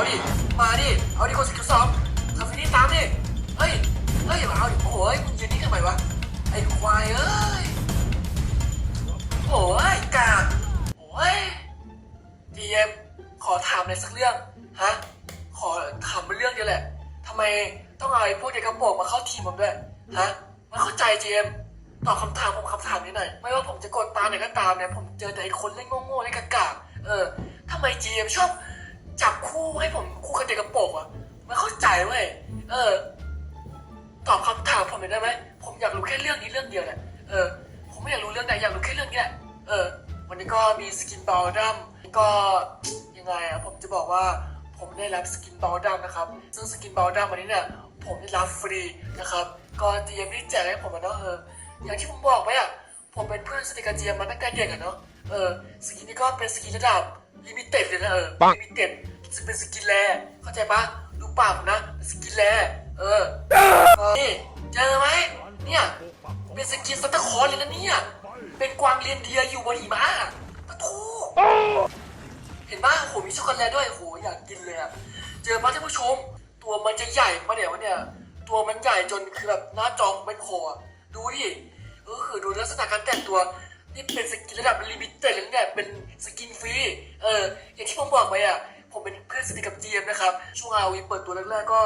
เอาดิ มาดิ เอาดิกดสกิลสองทำฟินี่ตามดิ เฮ้ย เฮ้ยมาเอาดิโอ้ยมึงยืนนี่ทำไมวะ ไอ้ควายเอ้ย โอ้ยกากโอ้ยดีเอ็มขอถามในสักเรื่อง ฮะ ขอถามเป็นเรื่องเดียวแหละทำไมต้องเอาไอ้พวกเด็กกระโปรงมาเข้าทีมผมด้วย ฮะไม่เข้าใจจีเอ็มตอบคำถามผมคำถามนี้หน่อย ไม่ว่าผมจะกดตามไหนก็ตามเนี่ย ผมเจอแต่ไอ้คนเล่นโง่ๆเล่นกากๆเออทำไมจีเอ็มชอบ จับคู่ให้ผมคู่กับเด็กกระโปงอะไม่เข้าใจเว้ยเออ ตอบคำถามผมหน่อยได้ไหมผมอยากรู้แค่เรื่องนี้เรื่องเดียวแหละเออ ผมไม่อยากรู้เรื่องไหนอยากรู้แค่เรื่องนี้แหละเออ วันนี้ก็มีสกินบอลดัมก็ยังไงอะผมจะบอกว่าผมได้รับสกินบอลดัมนะครับ ซึ่งสกินบอลดัมวันนี้เนี่ยผมได้รับฟรีนะครับก็เจียมได้แจกให้ผมอะเนาะเอออย่างที่ผมบอกไปอะผมเป็นเพื่อนสนิทกับเจียมมาตั้งแต่เด็กอะเนาะเออสกินนี้ก็เป็นสกินระดับ ลิมิเต็ดเลยนะเออปัง ลิมิเต็ดซึ่งเป็นสกินแรเข้าใจปะดูปากผมนะเป็นสกินแรเออนี่เจอไหมเนี่ยเป็นสกินซัตตาคอนเลยนะเนี่ยเป็นกวางเรียนเดียอยู่บนหิมะปะทูเห็นปะโหมีช็อกโกแลตด้วยโหอยากกินเลยอะเจอปะท่านผู้ชม ตัวมันจะใหญ่ปะเนี่ยวะเนี่ยตัวมันใหญ่จนคือแบบหน้าจอเป็นโคอะดูดิเออคือดูลักษณะการแต่งตัว นี่เป็นสกินระดับลิมิเต็ดเลยนะเนี่ยเป็นสกินฟรีเอออย่างที่ผมบอกไปอะผมเป็นเพื่อนสนิทกับเจียมนะครับช่วงอาวีเปิดตัวแรกๆก็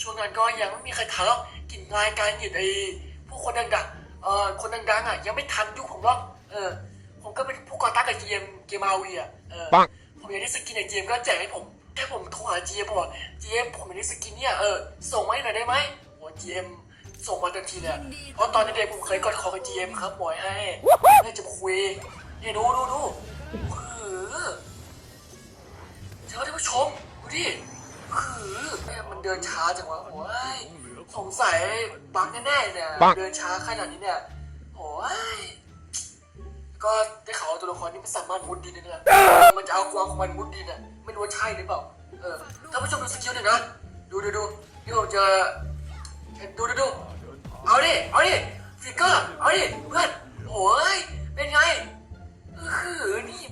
ช่วงนั้นก็ยังไม่มีใครทันหรอกกลิ่นงายการหยิบไอ้ผู้คนดังๆเอ่อคนดังๆอะยังไม่ทันยุคผมหรอกเออผมก็เป็นผู้ก่อตั้งกับเกมเกมอาวีอะเออปังผมอยากได้สกินไอ้เกมก็แจกให้ผมแค่ผมโทรหาเจมบอกว่าเจมผมอยากได้สกินเนี่ยเออส่งมาให้หน่อยได้ไหมโอ้เจม ส่งมาทันทีเลยอะเพราะตอนเด็กๆผมเคยกดคอกับเจมครับบอยให้น่าจะคุยเนี่ยดูดูดูเออเจ้าท่านผู้ชมดูดิคือแม่มันเดินช้าจังวะโอ้ยสงสัยบั๊กแน่ๆเนี่ยปังเดินช้าขนาดนี้เนี่ยโอ้ยก็ได้ข่าวว่าตัวละครนี้มันสามารถมุดดินได้เนี่ยมันจะเอากวางของมันมุดดินอะไม่รู้ว่าใช่หรือเปล่าเออท่านผู้ชมดูสกิลหน่อยนะดูดูดูนี่ผมจะดูดูดู เอาดิ เอาดิฟิกเกอร์ เอาดิ เพื่อนโอ้ย เป็นไงคือนี่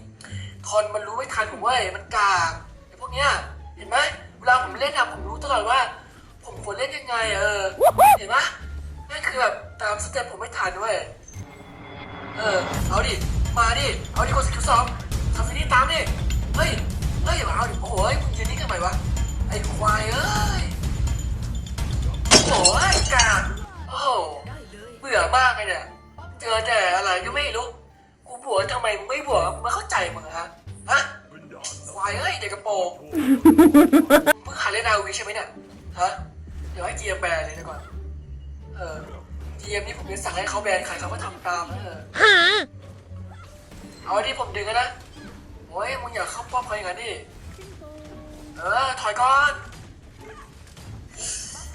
ทอนมันรู้ไม่ทันผมเว้ย มันกากไอ้พวกเนี้ย เห็นไหมเวลาผมเล่นอะผมรู้ตลอดว่า ผมควรเล่นยังไงเออ เห็นไหมนั่นคือแบบตามสเต็ปผมไม่ทันเว้ย เออ เอาดิ มาดิ เอาดิกดสกิลสองทำฟินี่ตามดิ เฮ้ย เฮ้ยมาเอาดิโอ้โหมึงยืนนี่ทำไมวะ มึงหาเล่นนาวีใช่ไหมเนี่ย ฮะ เดี๋ยวให้เจียมแบนเลยดีกว่าเออเจียมนี่ผมจะสั่งให้เขาแบนใครเขาก็ทำตามนะเออเอาดิผมดึงแล้วนะโอ้ยมึงอย่าเข้าป้อมเขาอย่างนั้นดิ เออ ถอยก่อน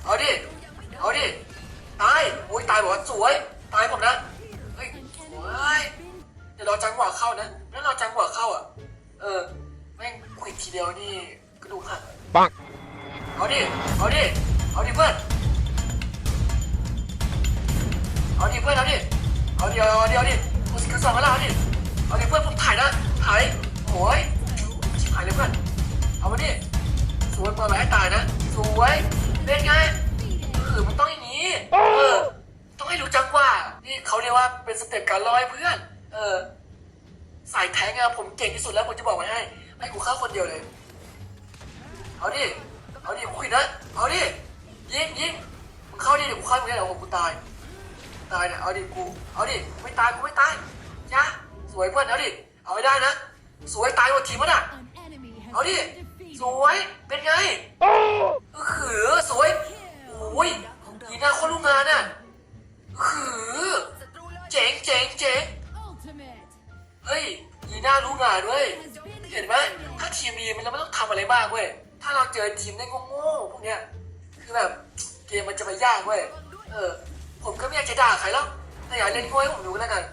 เอาดิ เอาดิ ตาย โอ้ยตายบอกว่าสวย ตายผมนะ เฮ้ยโอ้ยเดี๋ยวรอจังหวะเข้านะ แล้วรอจังหวะเข้าอะ เออ แม่งควิดทีเดียวนี่ กระดูกหักปังเอาดิ เอาดิ เอาดิเพื่อน เอาดิเพื่อนเอาดิ เอาดิเอาดิเอาดิกูสกิลสองแล้วเอาดิ เอาดิเพื่อนผมถ่ายนะถ่ายโอ้ยชิบหายเลยเพื่อน เอามาดิสวยเปิดมาให้ตายนะสวยเป็นไงคือมันต้องอย่างนี้ เออ ต้องให้รู้จังหว่า นี่เขาเรียกว่าเป็นสเต็ปการรอให้เพื่อน เออ สายแทงอะผมเก่งที่สุดแล้วผมจะบอกไว้ให้ ให้กูเข้าคนเดียวเลย เอาดิ เอาดิคุยนะเอาดิ ยิงยิงมึงเข้าดิเดี๋ยวกูเข้ามึงได้เดี๋ยวกูตาย ตายเนี่ยเอาดิกู เอาดิ ไม่ตายกูไม่ตายจ้าสวยเพื่อนเอาดิ เอาให้ได้นะ สวยตายหมดทีมันอะ เอาดิ สวย เป็นไงเออขือสวยโอ้ยยีหน้าคนลูกงานอะขือเจ๋งเจ๋งเจ๋งเฮ้ยยีน่ารู้งานด้วยเห็นไหมถ้าทีมดีมันจะไม่ต้องทำอะไรมากเว้ยาเราเจอทีมได้โง่ๆพวกเนี้ยคือแบบเกมมันจะไม่ยากเว้ยเออ ผมก็ไม่อยากจะด่าใครหรอกแต่อย่าเล่นโง่ให้ผมดูแล้วกัน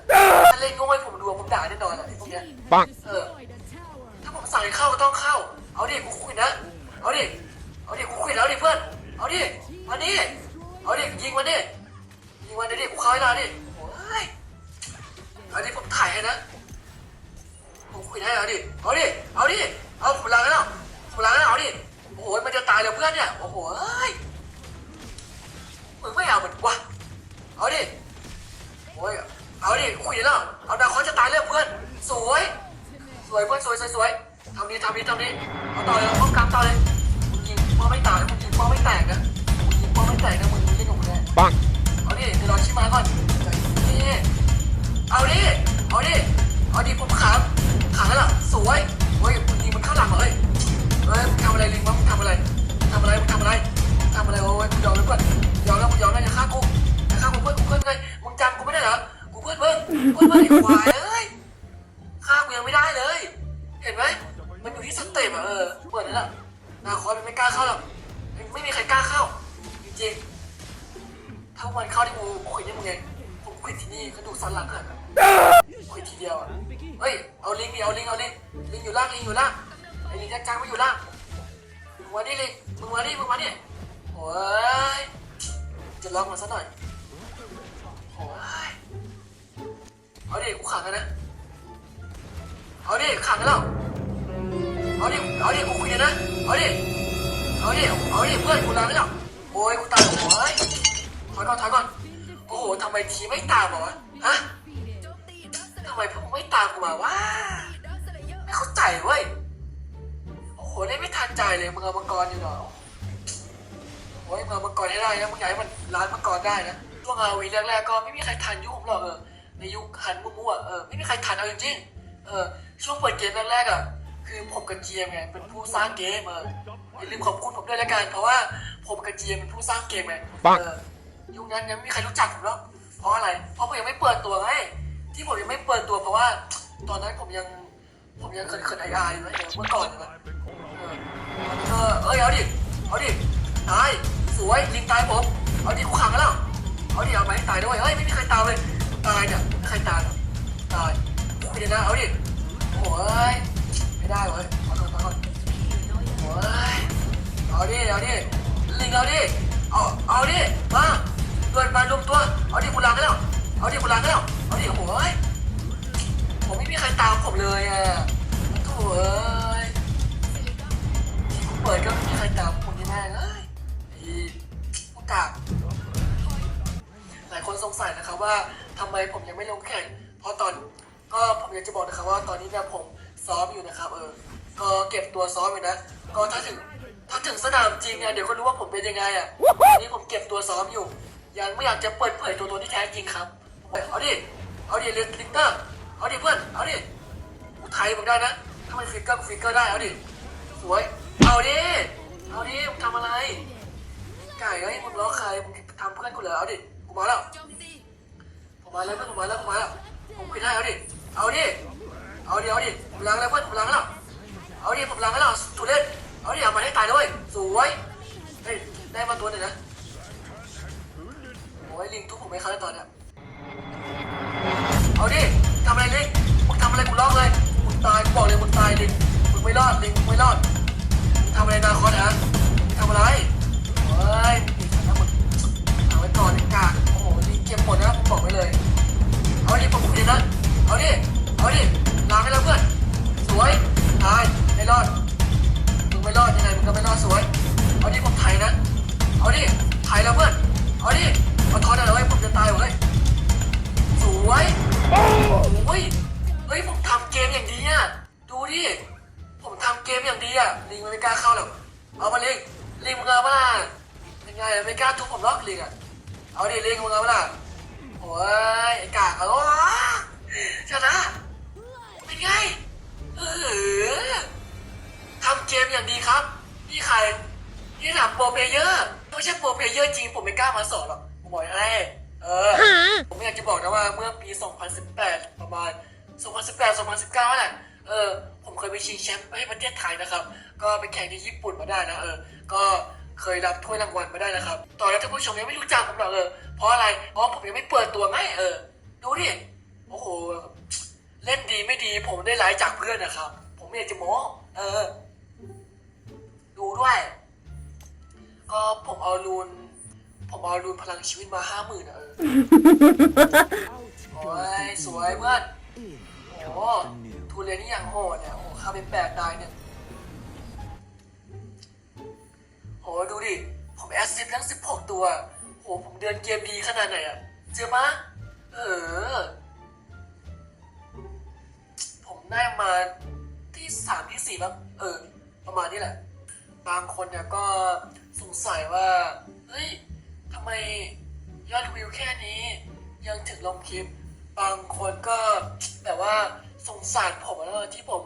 ถ้าเล่นโง่ให้ผมดูผมด่าแน่นอนอะไอ้พวกเนี้ยปังเออถ้าผมสั่งให้เข้าก็ต้องเข้า เอาดิกูคุยนะเอาดิเอาดิกูคุยแล้วดิเพื่อนเอาดิมาดิเอาดิยิงมันดิยิงมันดิดิกูเข้าให้ได้ดิโอ้ยเอาดิผมถ่ายให้นะผมคุยได้เอาดิเอาดิเอาดิเอาผมล้างแล้ว ผมล้างแล้วเอาดิโอ้ายเลยเพื่อนเนี่ยโอ้โหเอ้ยมึงไม่เอาเหมือนวะเอาดิโอ้ยเอาดิคุยแล้วเอาดาวคอนจะตายเลยเพื่อนสวยสวยเพื่อนสวยสวยสวยทำดีทำดีทำดีเอาต่อเลยป้องกันต่อเลยมึงยิงป้อไม่ตายมึงยิงป้อไม่แตกนะมึงยิงป้อไม่แตกนะมึงเล่นของมึงเนี่ยปังเอาดิเดี๋ยวรอชิมาก่อนนี่เอาดิเอาดิเอาดิผมขังขังแล้วล่ะสวยโอ้ยมึงยิงมันเข้าหลังเหรอเฮ้ย ควายเอ้ยฆ่ากูยังไม่ได้เลย เห็นไหมมันอยู่ที่สเต็ปอะเออเปิดนั่นแหละนาคอยมันไม่กล้าเข้าหรอกไม่มีใครกล้าเข้า จริงๆถ้าวันเข้าที่กูคุยได้มึงไงผมคุยที่นี่กระดูกสันหลังหักอะคุยทีเดียวอะเฮ้ยเอาลิงดิเอาลิงเอาลิงลิงอยู่ล่างลิงอยู่ล่างไอ้ลิงจังไม่อยู่ล่างมึงมาดิลิงมึงมาดิมึงมาดิโอ้ยจะล็อกมันซะหน่อย เอาดิกูขังกันนะ เอาดิขังกันแล้ว เอาดิเอาดิกูคุยกันนะ เอาดิ เอาดิ เอาดิเพื่อนกูล้างแล้วโอ้ยกูตายโอ้ยถอยก่อนถอยก่อน โอ้โหทำไมทีไม่ตามวะฮะทำไมพวกมึงไม่ตามกูมาวะไม่เข้าใจเว้ย โอ้โหได้ไม่ทันใจเลยมึงเอามังกรอยู่เหรอโอ้ยมึงเอามังกรให้ได้นะมึงอยากให้มันล้านมังกรได้นะช่วงอาวีแรกๆก็ไม่มีใครทันยุคผมหรอกเออ ในยุคหันมั่วๆเออไม่มีใครทันเอาจริงๆเออช่วงเปิดเกมแรกๆอะคือผมกับเจียมไงเป็นผู้สร้างเกมเอออย่าลืมขอบคุณผมด้วยละกันเพราะว่าผมกับเจียมเป็นผู้สร้างเกมไงปังเออยุคนั้นยังไม่มีใครรู้จักผมหรอกเพราะอะไร เพราะผมยังไม่เปิดตัวไงที่ผมยังไม่เปิดตัวเพราะว่า ตอนนั้นผมยังผมยังเขินๆอายๆอยู่นะเมื่อก่อนนะเออเออเอ้ยเอาดิเอาดิตายสวยลิงตายผมเอาดิกูขังกันแล้วเอาดิเอาไปให้ตายด้วยเฮ้ยไม่มีใครตายเลย ตายเนี่ยไม่มีใครตายหรอกตายไม่ได้นะเอาดิโอ้ยไม่ได้เว้ยขอโทษขอโทษโอ้ยเอาดิเอาดิลิงเอาดิเอาเอาดิมาด่วนมารวมตัวเอาดิกูล้างแล้วเอาดิกูล้างแล้วเอาดิโอ้ยผมไม่มีใครตามผมเลยอะโถ่เอ้ยที่กูเปิดก็ไม่มีใครตามผมยังไงเอ้ยไอ้พวกกาก คนสงสัยนะครับว่าทำไมผมยังไม่ลงแข่ง เพราะตอนก็ผมอยากจะบอกนะครับว่าตอนนี้เนี่ยผมซ้อมอยู่นะครับ เออ ก็เก็บตัวซ้อมอยู่นะ ก็ถ้าถึงถ้าถึงสนามจริงเนี่ยเดี๋ยวก็รู้ว่าผมเป็นยังไงอะตอนนี้ผมเก็บตัวซ้อมอยู่ ยังไม่อยากจะเปิดเผยตัวตนที่แท้จริงครับ เอาดิ เอาดิลิกเตอร์ เอาดิเพื่อน เอาดิกูไทยมึงได้นะถ้ามันฟิกเกอร์ฟิกเกอร์ได้ เอาดิ สวย เอาดิ เอาดิมึงทำอะไร ไก่เอ้ยมึงล้อใครมึงทำเพื่อนกูเหรอเอาดิ มาแล้วผมมาแล้วเพื่อนผมมาแล้วผมมาแล้วผมคิดให้เอาดิเอาดิเอาดิเอาดิผมล้างแล้วเพื่อนผมล้างแล้วเอาดิผมล้างแล้วถูกเล่นเอาดิเอามาให้ตายด้วยสวยเฮ้ยได้มาตัวหนึ่งนะโอ้ยลิงทุบผมไม่เข้าแล้ตอนเนี้ยเอาดิทำอะไรลิงมึงทำอะไรกูล็อกเลยมึงตายกูบอกเลยมึงตายลิงมึงไม่รอดลิงมึงไม่รอดทำอะไรนาคอนฮะทำอะไรเฮ้ย อย่างดีอะดูดิผมทำเกมอย่างดีอะลิงมันไม่กล้าเข้าหรอกเอามาลิงลิงมึงเอามาล่ะเป็นไงไม่กล้าทุบผมล็อกลิงอะเอาดิลิงมึงเอามาล่ะโอ้ยไอ้กากเอาวะชนะเป็นไงเออทำเกมอย่างดีครับนี่ใครนี่ถามโปรเพลเยอร์ไม่ใช่โปรเพลเยอร์จริงผมไม่กล้ามาสอนหรอกผมบอกให้เออผมอยากจะบอกนะว่าเมื่อปี 2018 ประมาณ 2018 2019นั่นแหละเออผมเคยไปชิงแชมป์ให้ประเทศไทยนะครับ ก็ไปแข่งที่ญี่ปุ่นมาได้นะเออ ก็เคยรับถ้วยรางวัลมาได้นะครับ ตอนนั้นท่านผู้ชมยังไม่รู้จักผมหรอกเออ เพราะอะไร เพราะผมยังไม่เปิดตัวไงเออ ดูดิ โอ้โห เล่นดีไม่ดี ผมได้ไลค์จากเพื่อนนะครับ ผมไม่อยากจะโม้เออ ดูด้วย ก็ผมเอารูน ผมเอารูนพลังชีวิตมาห้าหมื่นอะเออ โอ้ยสวยเพื่อน โอ้ทุเรียนนี่อย่างโหดเนี่ยโอ้โหข้าเป็นแปดตายเนี่ยโหดูดิ ผมแอสซิสทั้ง 16 ตัวโหผมเดินเกมดีขนาดไหนอะเจอปะเออ ผมได้มาที่สามที่สี่บ้างเออ ประมาณนี้แหละ บางคนเนี่ยก็สงสัยว่า เฮ้ยทำไมยอดวิวแค่นี้ ยังถึงลงคลิป บางคนก็แบบว่าสงสารผมแล้วที่ผม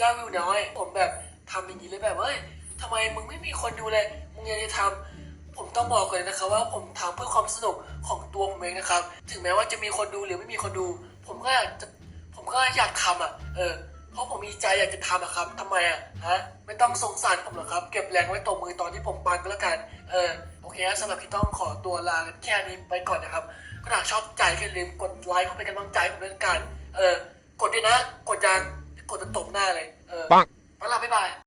ยอดวิวน้อย ผมแบบทำอย่างนี้เลยแบบเฮ้ยทำไมมึงไม่มีคนดูเลยมึงยังจะทำผมต้องบอกเลยนะครับว่าผมทำเพื่อความสนุกของตัวผมเองนะครับ ถึงแม้ว่าจะมีคนดูหรือไม่มีคนดู ผมก็อยากจะผมก็อยากทำอะ เออ เพราะผมมีใจอยากจะทำอะครับทำไมอะฮะไม่ต้องสงสารผมหรอกครับ เก็บแรงไว้ตบมือตอนที่ผมปันก็แล้วกัน เออโอเคสำหรับพี่ต้องขอตัวลาแค่นี้ไปก่อนนะครับ ถ้าชอบใจก็อย่าลืมกดไลค์เพื่อเป็นกำลังใจให้ผมด้วยละกัน เออ กดด้วยนะ กดยังกดจะตบหน้าเลย เออปังแล้วลาบ๊ายบาย